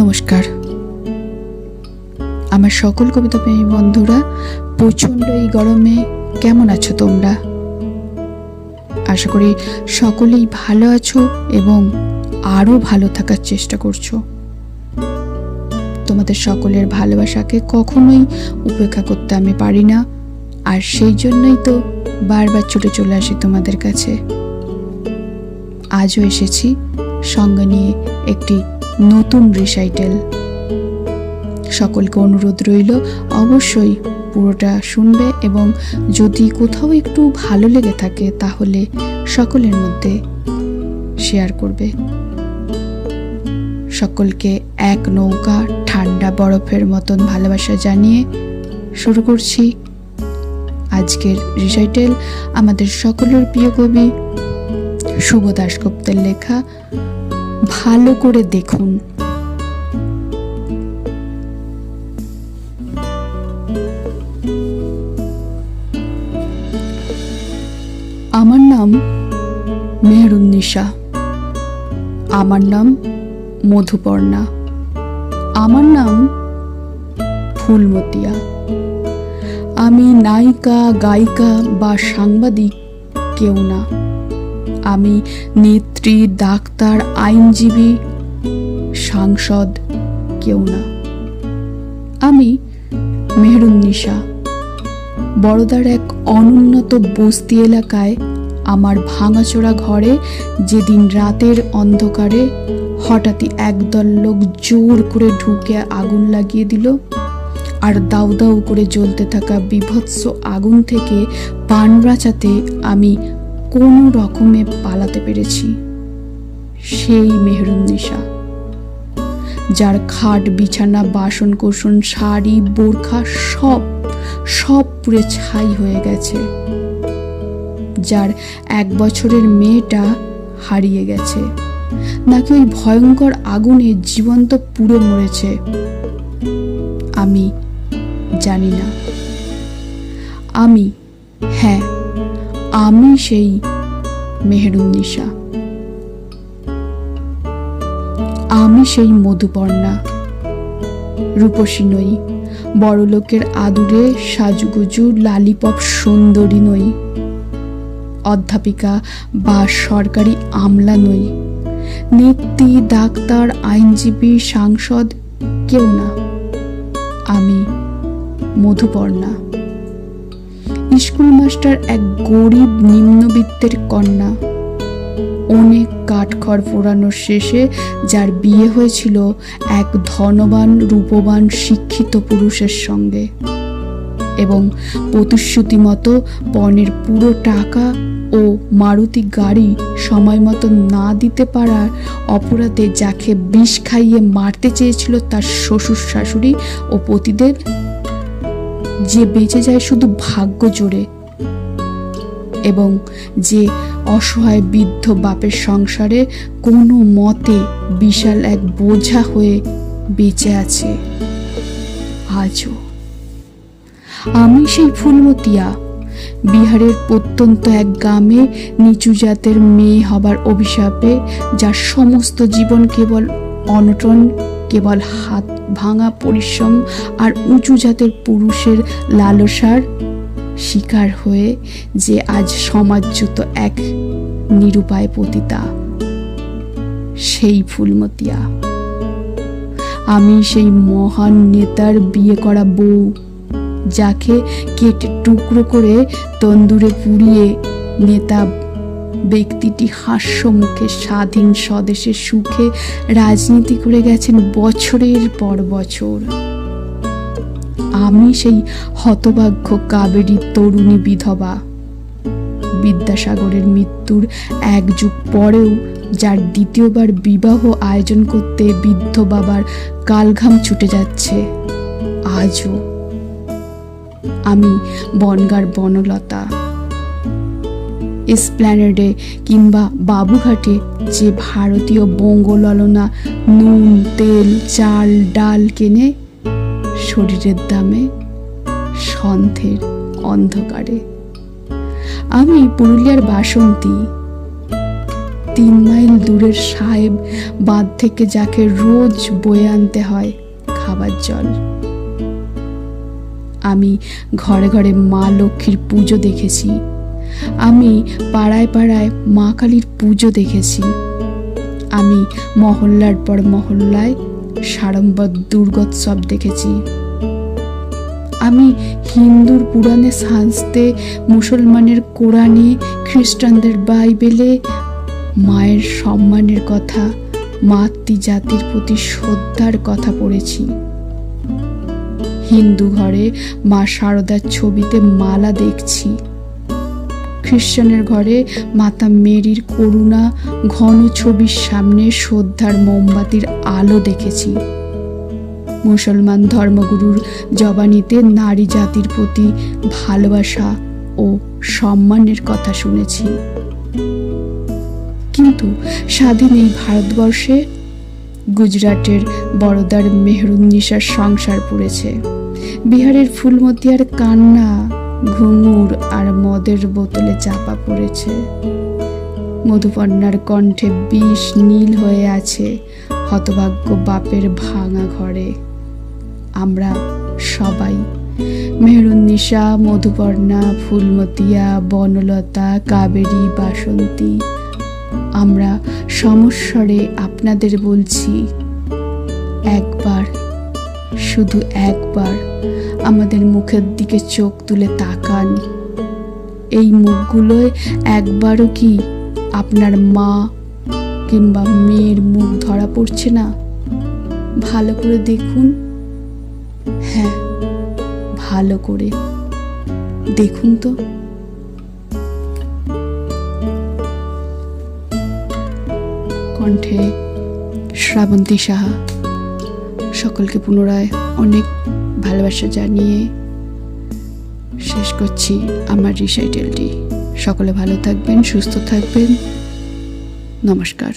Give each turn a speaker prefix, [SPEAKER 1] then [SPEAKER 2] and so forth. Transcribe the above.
[SPEAKER 1] নমস্কার। আমার সকল কবিতা প্রেমী বন্ধুরা, প্রচণ্ড এই গরমে কেমন আছো তোমরা? আশা করি সকলেই ভালো আছো এবং আরও ভালো থাকার চেষ্টা করছ। তোমাদের সকলের ভালোবাসাকে কখনোই উপেক্ষা করতে আমি পারি না, আর সেই জন্যই তো বারবার ছুটে চলে আসি তোমাদের কাছে। আজও এসেছি সঙ্গে নিয়ে একটি নতুন রিসাইটেল। সকলকে অনুরোধ রইল, অবশ্যই পুরোটা শুনবে এবং যদি কোথাও একটু ভালো লেগে থাকে তাহলে সকলের মধ্যে শেয়ার করবে। সকলকে এক নৌকা ঠান্ডা বরফের মতন ভালোবাসা জানিয়ে শুরু করছি আজকের রিসাইটেল। আমাদের সকলের প্রিয় কবি শুভ দাশগুপ্তের লেখা ভালো করে দেখুন। আমার নাম মেহরুন্নিশা। আমার নাম মধুপর্ণা। আমার নাম ফুলমতিয়া। আমি নায়িকা, গায়িকা বা সাংবাদিক কেউ না। আমি নেত্রী, ডাক্তার, আইনজীবী, সাংসদ কেউ না। আমি মেহরুন্নিশা, বড়দার এক অনুন্নত বস্তি এলাকায় আমার ভাঙাচোরা ঘরে যেদিন রাতের অন্ধকারে হঠাৎই একদল লোক জোর করে ঢুকে আগুন লাগিয়ে দিল আর দাউ দাউ করে জ্বলতে থাকা বিভৎস আগুন থেকে পান বাঁচাতে আমি কোনো রকমে পালাতে পেরেছি। সেই মেহরুন্নিশা যার খাট, বিছানা, বাসন কোসন শাড়ি, বোরখা সব সব পুরে ছাই হয়ে গেছে। যার এক বছরের মেয়েটা হারিয়ে গেছে। নাকি ওই ভয়ঙ্কর আগুনে জীবন্ত পুড়ে মরেছে? আমি জানি না। আমি হ্যাঁ আমি সেই মেহরুন্নিশা আমি সেই মধুপর্ণা। রূপসী নই, বড়লোকের আদুরে সাজুগুজু লালিপপ সুন্দরী নই। অধ্যাপিকা বা সরকারি আমলা নই। নেত্রী, ডাক্তার, আইনজীবী, সাংসদ কেউ না। আমি মধুপর্ণা। স্কুল মাস্টার এক গরিব নিম্নবিত্তের কন্যা। অনেক কাঠখড় পোড়ানোর শেষে যার বিয়ে হয়েছিল এক ধনবান, রূপবান, শিক্ষিত পুরুষের সঙ্গে। এবং প্রতিশ্রুতি মতো পণের পুরো টাকা ও মারুতি গাড়ি সময় মতো না দিতে পারার অপরাধে যাকে বিষ খাইয়ে মারতে চেয়েছিল তার শ্বশুর শাশুড়ি ও পতিদের যে বেঁচে যায় শুধু ভাগ্য জোরে এবং যে অসহায় বৃদ্ধ বাপের সংসারে কোনো মতে বিশাল এক বোঝা হয়ে বেঁচে আছে আজও। আমি সেই ফুলমতিয়া, বিহারের প্রত্যন্ত এক গ্রামে নিচু জাতের মেয়ে হবার অভিশাপে, যার সমস্ত জীবন কেবল অনটন কেবল হাত ভাঙা পরিশ্রম আর উঁচু জাতের পুরুষের লালসার শিকার হয়ে যে আজ সমাজচ্যুত এক নিরুপায় পতিতা, সেই ফুলমতিয়া। আমি সেই মহান নেতার বিয়ে করা বউ, যাকে কেটে টুকরো করে তন্দুরে পুড়িয়ে নেতা ব্যক্তিটি হাস্য মুখে স্বাধীন স্বদেশের সুখে রাজনীতি করে গেছেন বছরের পর বছর। আমি সেই হতভাগ্য কাবেরী তরুণী বিধবা। বিদ্যাসাগরের মৃত্যুর এক যুগ পরেও যার দ্বিতীয়বার বিবাহ আয়োজন করতে বৃদ্ধ বাবার কালঘাম ছুটে যাচ্ছে, আজও। আমি বনগার বনলতা। এসপ্ল্যানেডে কিংবা বাবুঘাটে যে ভারতীয় বঙ্গললনা নুন, তেল, চাল, ডাল কেনে শরীরের দামে সন্ধ্যের অন্ধকারে। আমি পুরুলিয়ার বাসন্তী। তিন মাইল দূরের সাহেব বাঁধ থেকে যাকে রোজ বয়ে আনতে হয় খাবার জল। আমি ঘরে ঘরে মা লক্ষ্মীর পুজো দেখেছি। আমি পাড়ায় পাড়ায় মা কালীর পুজো দেখেছি। আমি মহল্লার পর মহল্লায় সাড়ম্বর দুর্গোৎসব দেখেছি। আমি হিন্দুর পুরাণে সাজতে মুসলমানের কোরআনে, খ্রিস্টানদের বাইবেলে মায়ের সম্মানের কথা, মাতৃ জাতির প্রতি শ্রদ্ধার কথা পড়েছি। হিন্দু ঘরে মা শারদার ছবিতে মালা দেখছি। খ্রিস্টানের ঘরে মাতা মেরির করুণা, ঘন ছবির সামনে শ্রদ্ধার মোমবাতির আলো দেখেছি। মুসলমান ধর্মগুরুর জবানিতে নারী জাতির প্রতি ভালোবাসা ও সম্মানের কথা শুনেছি। কিন্তু স্বাধীন এই ভারতবর্ষে গুজরাটের বড়দার মেহরুন্নিসার সংসার পড়েছে। বিহারের ফুলমতিয়ার কান্না ঘুঙুর আর মদের বোতলে চাপা পড়েছে। মধুপর্ণার কণ্ঠে বিষ নীল হয়ে আছে হতভাগ্য বাপের ভাঙা ঘরে। আমরা সবাই মেহরুন্নিশা মধুপর্ণা ফুলমতিয়া, বনলতা, কাবেরী, বাসন্তী। আমরা সমস্বরে আপনাদের বলছি, একবার, শুধু একবার আমাদের মুখের দিকে চোখ তুলে তাকান। এই মুখগুলোয় একবারও কি আপনার মা কিংবা মেয়ের মুখ ধরা পড়ছে না? ভালো করে দেখুন। হ্যাঁ ভালো করে। দেখুন তো। কণ্ঠে শ্রাবন্তী সাহা। সকলকে পুনরায় অনেক ভালোবাসা জানিয়ে শেষ করছি আমার রিসাইটেলটি। সকলে ভালো থাকবেন সুস্থ থাকবেন। নমস্কার।